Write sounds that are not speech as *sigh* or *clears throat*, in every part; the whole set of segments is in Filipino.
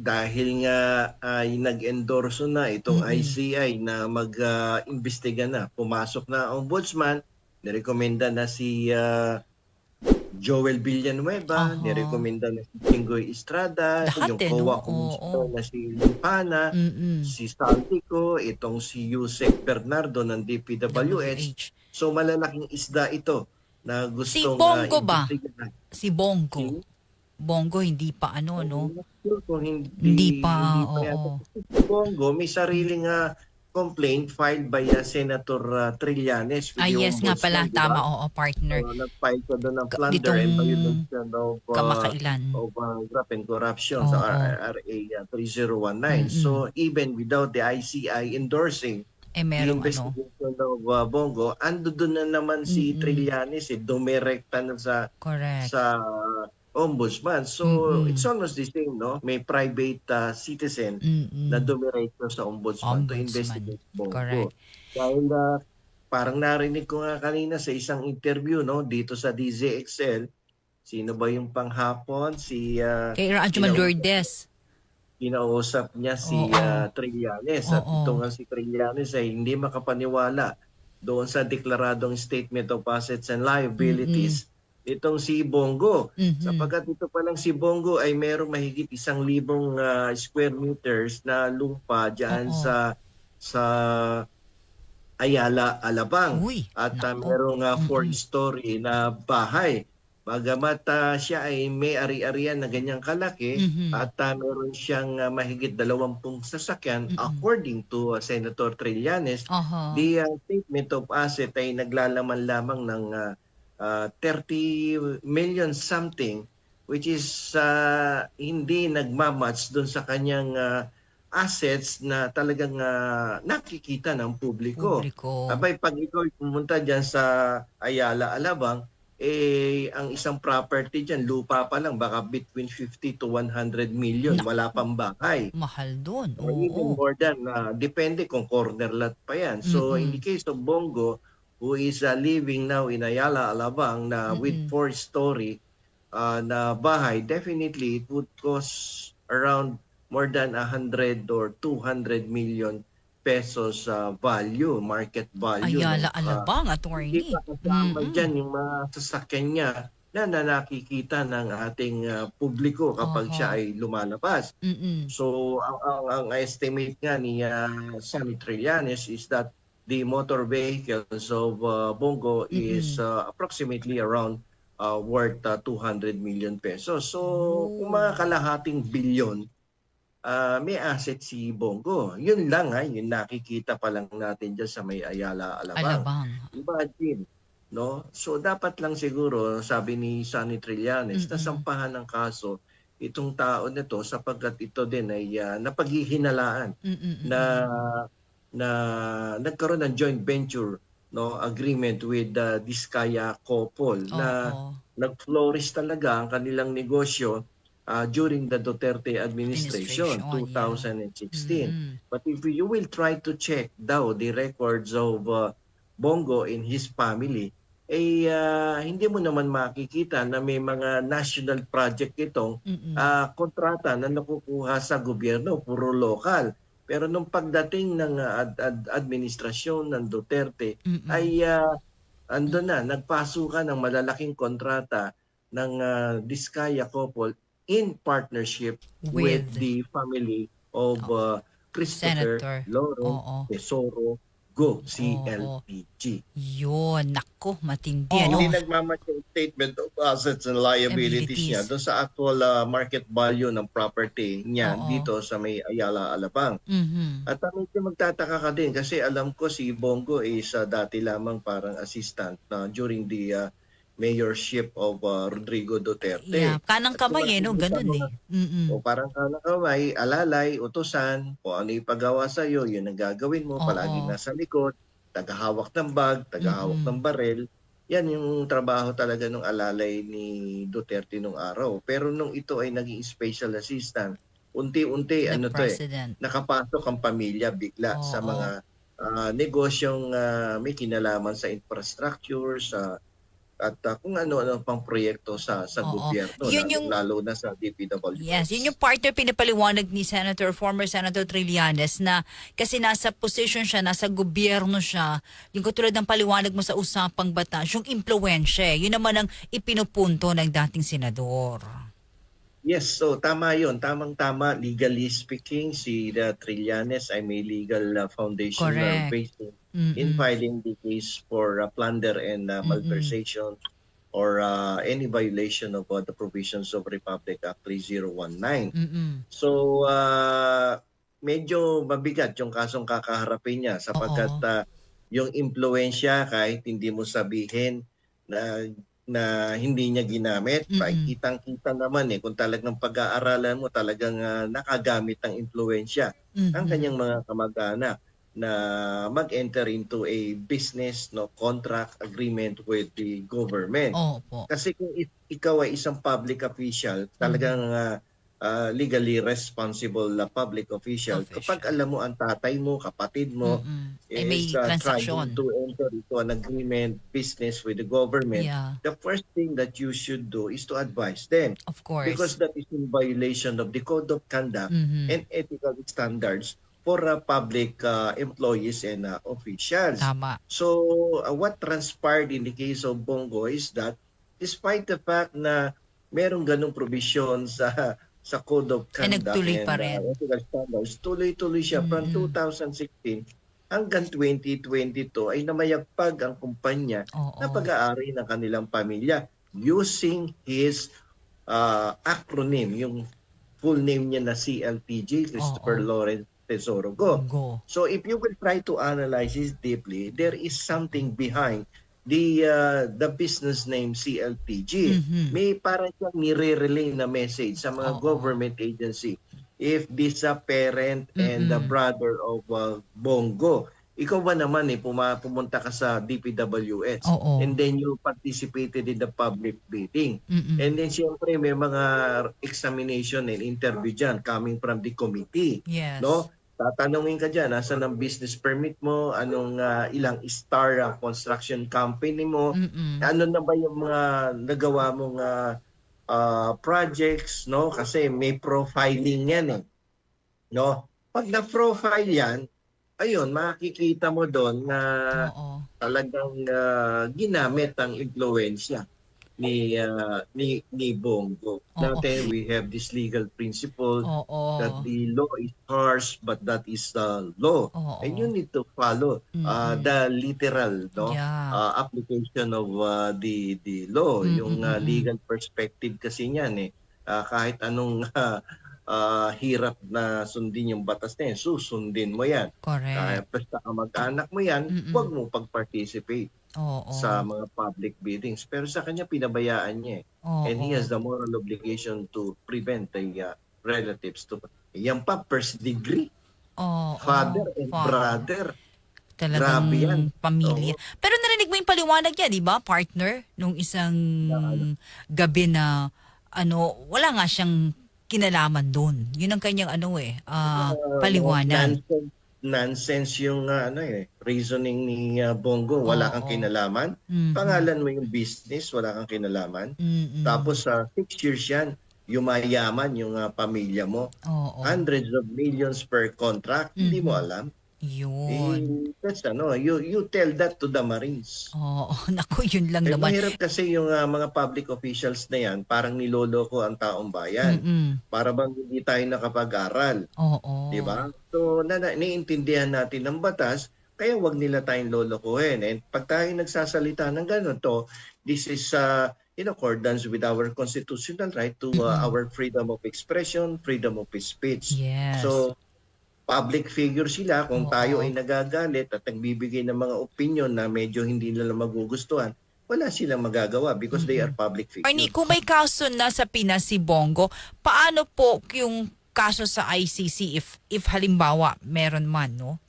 dahil nga ay nag-endorso na itong Mm-mm. ICI na mag-imbestiga na, pumasok na ang ombudsman, nirekomenda na si ah, Joel Villanueva, Aha. nirekomenda na si Jingoy Estrada, Lahat yung eh, no? COA Commissioner oo. na si Limpana, Mm-mm. si Saltico, itong si Yusek Bernardo ng DPWH. WH. So malalaking isda ito na gustong Bongo ah, ba? imbestigahan. Si Bongo. Si- Bongo, hindi pa ano, no? Kung hindi, Hindi pa, hindi pa oo. Si Bongo, may sariling ah, complaint filed by ah, Senator ah, Trillanes. Ah, yes nga pala. di ba? Tama, oo, partner. So, nag-file ka doon ng plunder ditong and violation of, ah, Kamakailan. of uh, graft and corruption Oo. sa RA uh, 3019. Mm-mm. So even without the ICI endorsing Eh, the merong ano. investigation of uh, Bongo, ando doon na naman si Mm-mm. Trillanes eh, dumirekta na sa Correct. sa ombudsman. So Mm-mm. it's almost the same, no? May private uh, citizen Mm-mm. na dumiretso sa ombudsman, to Ombudsman. investigate Bongo. Correct. Dahil uh, parang narinig ko nga kanina sa isang interview, no, dito sa DZXL, sino ba yung panghapon? Si uh, Kay Rajuman Sino? Lourdes. niya si Oo. uh, Trillanes at Oo. ito nga si Trillanes ay hindi makapaniwala doon sa deklaradong statement of assets and liabilities itong si Bongo Mhm. sapagkat ito palang si Bongo ay merong mahigit isang libong ah, square meters na lupa diyan Oo. sa sa Ayala Alabang Uy, at uh, merong uh, Mm-mm. four-story na bahay. Bagamat ah, siya ay may ari-arian na ganyang kalaki, Mhm. at uh, meron siyang uh, mahigit dalawampung sasakyan Mm-mm. according to uh, Senator Trillanes. Aha. The uh, statement of asset ay naglalaman lamang ng uh, uh, 30 million something which is uh, hindi nagmamatch doon sa kanyang uh, assets na talagang uh, nakikita ng publiko. Publiko. Abay, pag ikaw pumunta dyan sa Ayala, Alabang, eh, ang isang property dyan, lupa pa lang, baka between 50 to 100 million. Naku. Wala pang bahay. Mahal doon. Or even Oo. more than, uh, depende kung corner lot pa yan. So, in Mm-mm. the case of Bongo, who is uh, living now in Ayala, Alabang, na with Mm-mm. four-story uh, na bahay, definitely it would cost around more than 100 or 200 million pesos uh, value, market value. Ayala no? Uh, Alabang, hindi attorney. pa kasama Mm-mm. dyan yung mga sasakyan niya na, na nakikita ng ating uh, publiko kapag Aha. siya ay lumalabas. Mm-mm. So ang, ang, ang estimate nga ni uh, Sammy Trillanes is that the motor vehicles of uh, Bongo is uh, approximately around uh, worth uh, 200 million pesos. So Oh. kung mga kalahating bilyon uh, may asset si Bongo. Yun lang ha, yun nakikita pa lang natin dyan sa may Ayala Alabang. Alabang. Imagine, no? So dapat lang siguro, sabi ni Sunny Trillanes, Mm-mm. nasampahan ng kaso itong tao na to sapagkat ito din ay uh, napaghihinalaan Mm-mm. na na nagkaroon ng joint venture no agreement with the Diskaya couple na nag-flourish talaga ang kanilang negosyo uh, during the Duterte administration, Administration, 2016. Mm-mm. But if you will try to check daw the records of uh, Bongo and his family, eh ah, hindi mo naman makikita na may mga national project itong ah, kontrata na nakukuha sa gobyerno, puro lokal. Pero nung pagdating ng ah, ad- ad- administrasyon ng Duterte, Mm-mm. ay uh, ando na, nagpasukan ng malalaking kontrata ng ah, Diskaya couple in partnership with, With- the family of uh, Christopher Senator. Loro Oo. Tesoro Go, CLPG. Yun, nako, matindi. Oh, ano? Hindi nagmamatch yung statement of assets and liabilities Liabilities. niya doon sa actual ah, market value ng property niya Oo. dito sa may Ayala, Alabang. Mhm. At uh, medyo magtataka ka din kasi alam ko si Bongo is uh, dati lamang parang assistant na during the uh, mayorship of uh, Rodrigo Duterte. Yeah, kanang kamay eh, no? Ganun eh. Mm-mm. O parang ka kamay, alalay, utusan, o ano ipagawa sa iyo, yun ang gagawin mo, Oo. palagi nasa likod, tagahawak ng bag, tagahawak Mm-mm. ng barel. Yan yung trabaho talaga ng alalay ni Duterte nung araw. Pero nung ito ay naging special assistant, unti-unti The ano to eh, president. nakapasok ang pamilya bigla Oo. sa mga ah, negosyong ah, may kinalaman sa infrastructure, sa at uh, kung ano-ano pang proyekto sa sa Oo. gobyerno Yun lalo, yung- lalo na sa DPWH. Yes, yun yung partner pinapaliwanag ni Senator, former Senator Trillanes na kasi nasa position siya, nasa gobyerno siya, yung katulad ng paliwanag mo sa usapang batas, yung impluensya, eh. yun naman ang ipinupunto ng dating senador. Yes, so tama 'yon. Tamang-tama legally speaking si the Trillanes ay may legal uh, foundation uh, based in, Mm-mm. in filing the case for uh, plunder and uh, malversation or uh, any violation of uh, the provisions of Republic Act 3019. Mm-mm. So uh, medyo mabigat yung kasong kakaharapin niya sapagkat uh, yung impluensya kahit hindi mo sabihin na na hindi niya ginamit, Mm-mm. kitang-kita naman eh kung talagang pag-aaralan mo talagang uh, nakagamit ng impluensya Mhm. ang kanyang mga kamag-anak na mag-enter into a business no contract agreement with the government. Opo. Kasi kung ikaw ay isang public official, talagang Mm-hmm. ah, ah, legally responsible na public official, Official. kapag alam mo ang tatay mo, kapatid mo, may is transaksyon. trying to enter into an agreement business with the government, Yeah, the first thing that you should do is to advise them of course. because that is in violation of the code of conduct Mhm. and ethical standards for uh, public uh, employees and uh, officials. Tama. So, uh, what transpired in the case of Bongo is that despite the fact na merong ganong provision sa sa Code of Ay, Conduct nagtuloy and pa rin. uh, ethical standards, tuloy-tuloy siya from Mm-mm. 2016 hanggang 2022 ay namayagpag ang kumpanya Oo. na pag-aari ng kanilang pamilya using his uh, acronym, yung full name niya na CLTG, Christopher Oo. Lawrence Tesoro Go. Go. So if you will try to analyze this deeply, there is something behind the uh, the business name CLTG. Mhm. May parang siyang nire-relay na message sa mga Oo. government agency. If this a parent and the Mm-mm. brother of uh, Bongo, ikaw ba naman eh puma- pumunta ka sa DPWH Oo. and then you participated in the public bidding. Mm-mm. And then siyempre may mga examination and interview dyan coming from the committee. Yes. No? Tatanungin ka dyan, asan ang business permit mo, anong ah, ilang star ang construction company mo, Mm-mm. ano na ba yung mga nagawa mong ah, ah, projects, no? Kasi may profiling yan eh. No? Pag na-profile yan, ayun, makikita mo doon na Oo. talagang ah, ginamit ang impluensya ni ah, ni ni Bongo. Oo. Dati we have this legal principle Oo. that the law is harsh but that is the law. Oo. And you need to follow uh, Mm-mm. the literal no Yeah. uh, application of uh, the the law, Mm, yung mm, uh, mm, legal perspective kasi niyan eh. Uh, kahit anong *laughs* uh, uh, hirap na sundin yung batas na yan, susundin mo yan. Correct. Kaya basta kamag-anak mo yan, Mm-mm. huwag mo pag-participate Oo. sa mga public biddings. Pero sa kanya, pinabayaan niya eh. Oo. And he has the moral obligation to prevent the uh, relatives to... Yan pa, first degree. Oo. Father and Father. brother. Talagang Grabe yan. pamilya. Pero narinig mo yung paliwanag niya, di ba, partner? Nung isang gabi na, ano, wala nga siyang kinalaman doon. Yun ang kanyang ano eh, Uh, paliwanag. Nonsense, nonsense yung uh, ano eh, reasoning ni uh, Bongo. Wala kang Oo. kinalaman. Mhm. Pangalan mo yung business, wala kang kinalaman. Mm-mm. Tapos sa six years yan, yumayaman yung uh, pamilya mo. Oo. Hundreds of millions per contract. Hindi mo Mhm. alam. Yun. Eh, that's ano, you, you tell that to the Marines. Oo. *laughs* Naku, yun lang Eh, naman. mahirap kasi yung uh, mga public officials na yan, parang niloloko ang taong bayan. Mm-mm. Para bang hindi tayo nakapag-aral. Oo. Di ba? So, na, na, naiintindihan natin ang batas, kaya wag nila tayong lolokohin. And pag tayo nagsasalita ng gano'n to, this is uh, in accordance with our constitutional right to uh, Mhm. our freedom of expression, freedom of speech. Yes. So, public figure sila kung Oo. tayo ay nagagalit at nagbibigay ng mga opinion na medyo hindi nila magugustuhan, wala silang magagawa because they are public figures. Arnie, kung may kaso na sa Pinas si Bongo, paano po yung kaso sa ICC if if halimbawa meron man, no?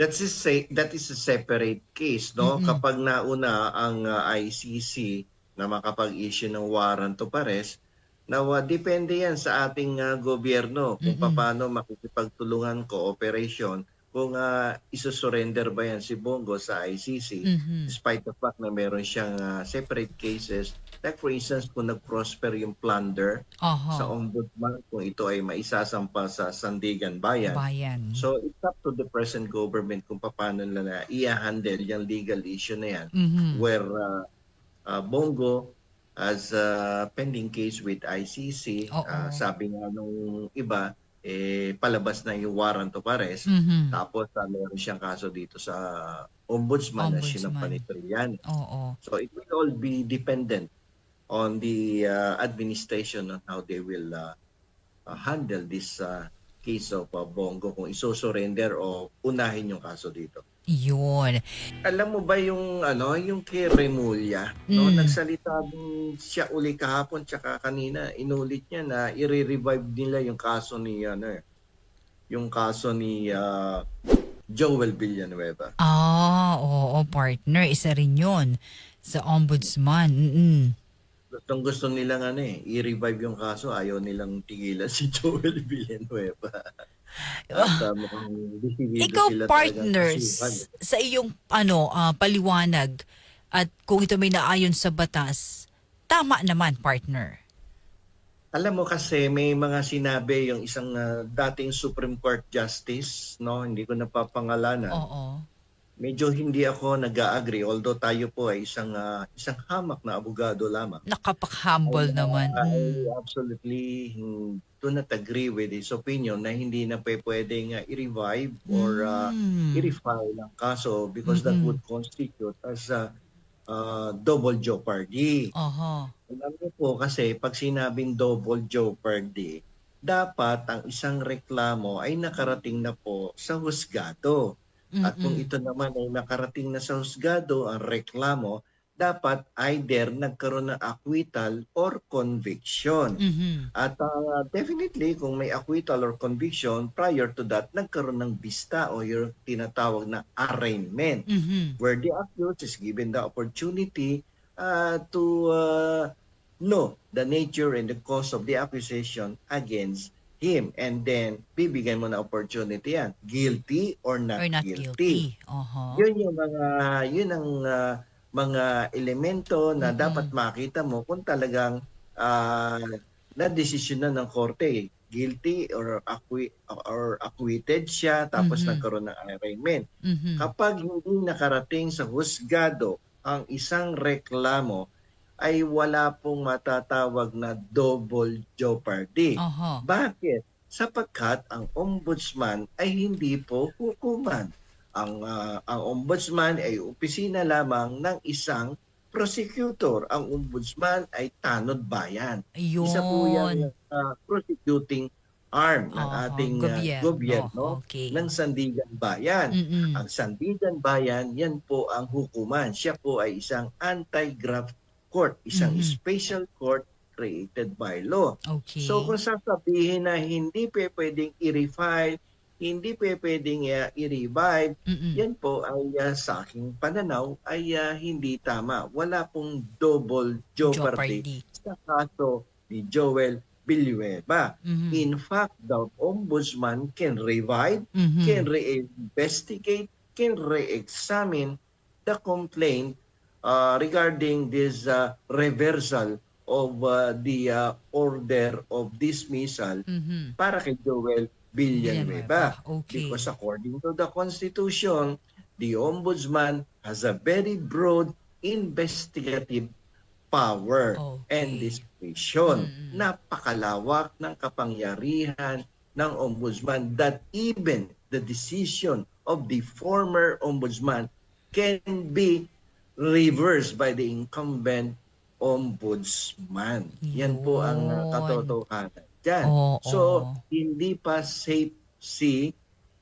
That's a say, that is a separate case, no? Kapag nauna ang uh, ICC na makapag-issue ng warrant to pares, na uh, depende yan sa ating uh, gobyerno kung Mm-mm. paano makikipagtulungan cooperation kung uh, isusurrender ba yan si Bongo sa ICC Mhm. despite the fact na meron siyang ah, separate cases. Like for instance, kung nag-prosper yung plunder sa Oho. ombudsman, kung ito ay maisasampa sa Sandigan Bayan. Bayan. So it's up to the present government kung paano nila i-handle yung legal issue na yan Mhm. where uh, uh, Bongo as a pending case with ICC, Oo. uh, sabi nga nung iba, eh, palabas na yung warrant of arrest. Mhm. Tapos uh, meron siyang kaso dito sa ombudsman, na Ombudsman. sinampan ni Trillanes. Oo. So it will all be dependent on the uh, administration on how they will uh, uh, handle this uh, case of uh, Bongo kung iso-surrender o unahin yung kaso dito. Yun. Alam mo ba yung ano, yung kay Remulla, no, Mm. nagsalita din siya uli kahapon tsaka kanina, inulit niya na i-revive nila yung kaso ni ano eh, yung kaso ni uh, Joel Villanueva. Ah, oo, partner. Isa rin yun sa ombudsman. Mm-mm. Gustong gusto nilang ano eh, i-revive yung kaso, ayaw nilang tigilan si *laughs* Joel Villanueva. At uh, Ikaw, partners, kasuhan. sa iyong ano ah, paliwanag at kung ito may naayon sa batas, tama naman, partner. Alam mo kasi may mga sinabi yung isang uh, dating Supreme Court Justice, no, hindi ko napapangalanan. Oo. Medyo hindi ako nag-agree although tayo po ay isang uh, isang hamak na abogado lamang. Nakapak-humble naman. I Mm. absolutely do not agree with his opinion na hindi na pwedeng uh, i-revive or uh, Mm. i-refile ang kaso because that Mm-mm. would constitute as a uh, double jeopardy. Oho. Alam niyo po kasi pag sinabing double jeopardy, dapat ang isang reklamo ay nakarating na po sa husgado. At kung Mm-mm. ito naman ay nakarating na sa husgado ang reklamo, dapat either nagkaroon ng acquittal or conviction. Mhm. At uh, definitely kung may acquittal or conviction, prior to that, nagkaroon ng vista o yung tinatawag na arraignment Mhm. where the accused is given the opportunity uh, to uh, know the nature and the cause of the accusation against him and then bibigyan mo na opportunity yan guilty or not, Or not guilty, guilty. Oho. yun yung mga yun ang uh, mga elemento na Mm-mm. dapat makita mo kung talagang uh, na-desisyon na ng korte guilty or acqui- or acquitted siya tapos Mhm. nagkaroon ng arraignment Mhm. kapag hindi nakarating sa husgado ang isang reklamo ay wala pong matatawag na double jeopardy. Oho. Bakit? Sapagkat ang ombudsman ay hindi po hukuman. Ang ah, ang ombudsman ay opisina lamang ng isang prosecutor. Ang ombudsman ay tanod bayan. Yun. Isa po yan ah, prosecuting arm ng ating ah, gobyerno. gobyerno Okay. ng Sandigan Bayan. Mm-mm. Ang Sandigan Bayan, yan po ang hukuman. Siya po ay isang anti-graft court, isang Mhm. special court created by law. Okay. So kung sasabihin na hindi pa pwedeng i-refile, hindi pa pwedeng uh, i-revive, Mm-mm. yan po ay uh, sa aking pananaw ay uh, hindi tama. Wala pong double jeopardy, Jeopardy. sa kaso ni Joel Villanueva. Mhm. In fact, the ombudsman can revive Mhm. can re-investigate, can re-examine the complaint uh, regarding this uh, reversal of uh, the uh, order of dismissal Mhm. para kay Joel Villanueva. Okay. Because according to the Constitution, the Ombudsman has a very broad investigative power and Okay. discretion. Mm-mm. Napakalawak ng kapangyarihan ng Ombudsman that even the decision of the former Ombudsman can be reversed by the incumbent Ombudsman. Yan po ang Yun. katotohanan dyan. Oo. So, hindi pa safe si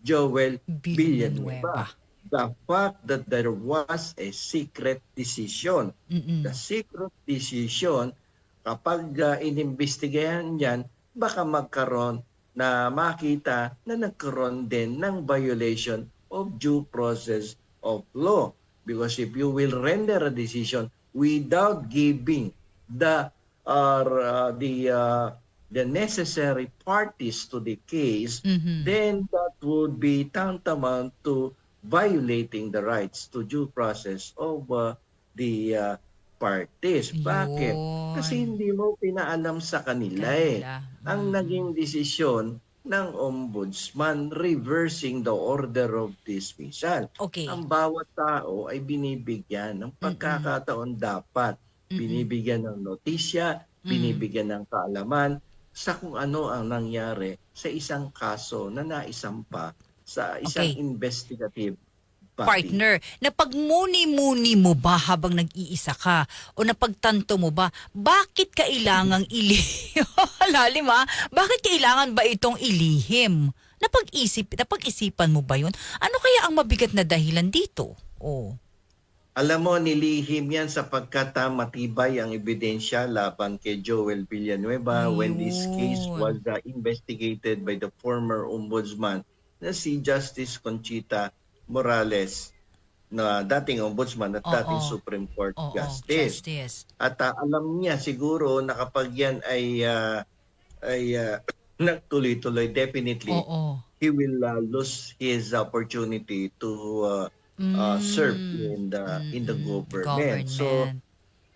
Joel Villanueva. The fact that there was a secret decision. Mm-mm. The secret decision, kapag uh, inimbestigahan yan, baka magkaroon na makita na nagkaroon din ng violation of due process of law. Because if you will render a decision without giving the uh, the uh, the necessary parties to the case, Mhm. then that would be tantamount to violating the rights to due process of uh, the uh, parties. Bakit? Yun. Kasi hindi mo pinaalam sa kanila eh. Kanila. Ang Mm. naging desisyon ng ombudsman reversing the order of dismissal. Okay. Ang bawat tao ay binibigyan ng pagkakataon dapat. Mm-mm. Binibigyan ng notisya, Mm. binibigyan ng kaalaman sa kung ano ang nangyari sa isang kaso na naisampa sa isang Okay. investigative partner, napagmuni-muni mo ba habang nag-iisa ka? O napagtanto mo ba, bakit kailangang ilihim? *laughs* Lalim ha? Bakit kailangan ba itong ilihim? Napag-isip, napag-isipan mo ba yun? Ano kaya ang mabigat na dahilan dito? Oh. Alam mo, nilihim yan sapagkat ah, matibay ang ebidensya laban kay Joel Villanueva when this case Ayun. was uh, investigated by the former ombudsman na si Justice Conchita Morales na dating ombudsman at Oo. dating Supreme Court Oo, Justice. justice. At ah, alam niya siguro na kapag yan ay, ah, ay ah, *clears throat* nagtuloy-tuloy, definitely Oo. he will uh, lose his opportunity to uh, uh, serve in the in the Mm, government. So government.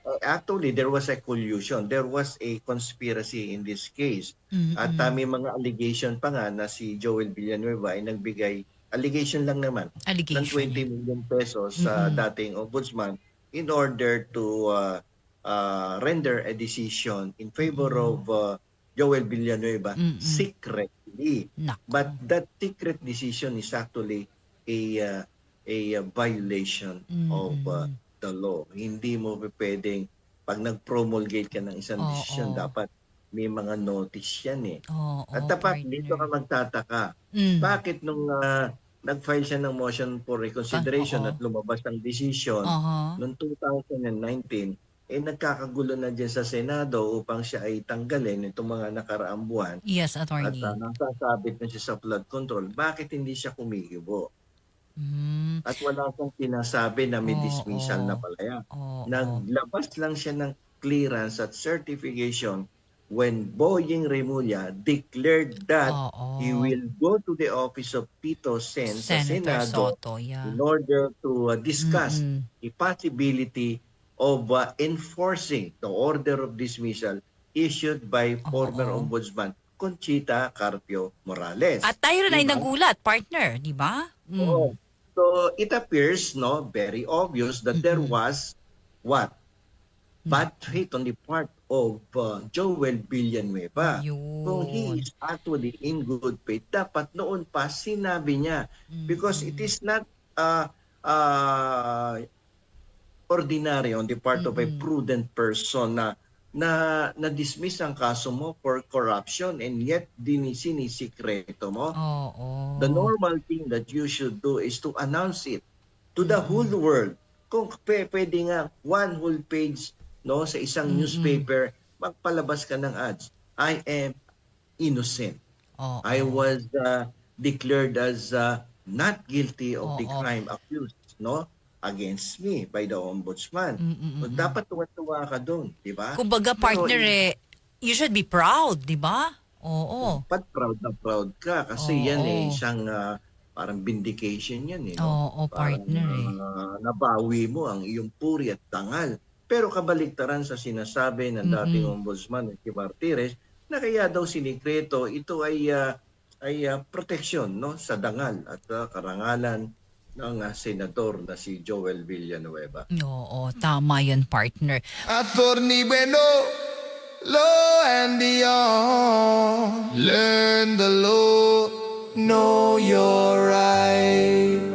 uh, actually there was a collusion, there was a conspiracy in this case. Mm-mm. At uh, may mga allegation pa nga na si Joel Villanueva ay nagbigay allegation lang naman ng Allegation. 20 million pesos sa Mm-mm. dating ombudsman in order to uh, uh, render a decision in favor Mm. of uh, Joel Villanueva Mm-mm. secretly. Nako. But that secret decision is actually a uh, a violation of uh, the law. Hindi mo pwedeng pag nag-promulgate ka ng isang Oo. decision dapat may mga notice yan eh. Oo, At dapat partner. dito ka magtataka. Mm. Bakit nung uh, nag-file siya ng motion for reconsideration Ah, oo. at lumabas ang decision Aha. noong 2019 eh nagkakagulo na dyan sa Senado upang siya ay tanggalin itong mga nakaraang buwan Yes, at attorney. uh, nasasabit na siya sa flood control, bakit hindi siya kumikibo? Mm. At wala siyang sinasabi na may Oo, dismissal oo. na palaya. Oo. Naglabas lang siya ng clearance at certification when Boying Remulla declared that Oo. he will go to the office of Tito Sen sa Senator Senado Soto, yeah. in order to uh, discuss Mm-mm. the possibility of uh, enforcing the order of dismissal issued by former Oo. Ombudsman Conchita Carpio Morales. At tayo rin ay Diba? nagulat, partner, di ba? Mm. Oo. So it appears no very obvious that there was what bad faith on the part of uh, Joel Villanueva. Kung he Yun. is actually in good faith, dapat noon pa sinabi niya because it is not uh, uh, ordinary on the part of a prudent person na na na-dismiss ang kaso mo for corruption and yet dinisinikreto mo. Oo. The normal thing that you should do is to announce it to the Mm-mm. whole world. Kung pwede nga one whole page no sa isang Mm-mm. newspaper magpalabas ka ng ads. I am innocent. Oo. I was uh, declared as uh, not guilty of the Oo. crime accused no against me by the ombudsman. Mm-mm-mm. So, dapat tuwa-tuwa ka doon, di ba? Kumbaga, Pero partner, eh, you should be proud, di ba? Oo. Dapat proud na proud ka kasi Oo. yan eh isang uh, parang vindication yan eh. No? Oo, partner eh. Parang, uh, nabawi mo ang iyong puri at tangal. Pero kabaligtaran sa sinasabi ng dating Mm-mm. ombudsman si Martires na kaya daw sinikreto ito ay uh, ay uh, proteksyon no sa dangal at uh, karangalan ng uh, senador na si Joel Villanueva. Oo, tama yan, partner. Attorney Bueno, law and beyond. Learn the law, know your rights.